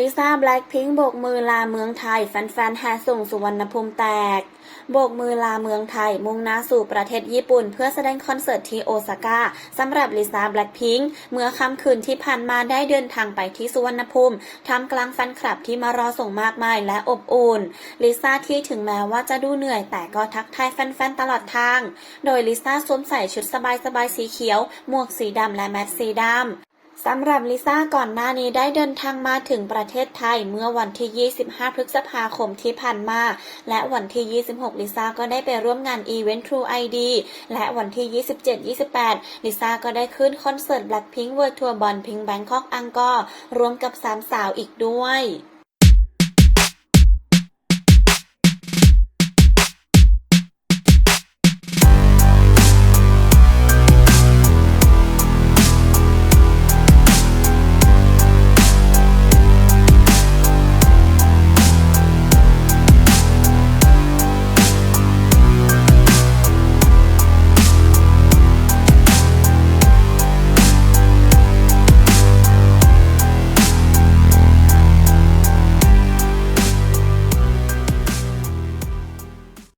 ลิซ่าแบล็คพิงค์โบกมือลาเมืองไทย แฟนๆแห่ส่งสุวรรณภูมิแตก โบกมือลาเมืองไทย มุ่งหน้าสู่ประเทศญี่ปุ่น เพื่อแสดงคอนเสิร์ตที่โอซาก้าสำหรับลิซ่าแบล็คพิงค์เมื่อค่ำคืนที่ผ่านมาได้เดินทางไปที่สุวรรณภูมิท่ามกลางแฟนคลับที่มารอส่งมากมายและอบอุ่นลิซ่าที่ถึงแม้ว่าจะดูเหนื่อย แต่ก็ทักทายแฟนๆตลอดทาง โดยลิซ่าสวมใส่ชุดสบายๆสีเขียว หมวกสีดำและแมสสีดำ สำหรับลิซ่าก่อนหน้านี้ได้เดินทางมาถึงประเทศไทยเมื่อวันที่ 25 พฤษภาคมที่ผ่านมา และวันที่ 26 ลิซ่าก็ได้ไปร่วมงานอีเวนต์ True ID และวันที่ 27-28 ลิซ่าก็ได้ขึ้นคอนเสิร์ต Blackpink World Tour บน Pink Bangkok Angkor รวมกับสามสาวอีกด้วย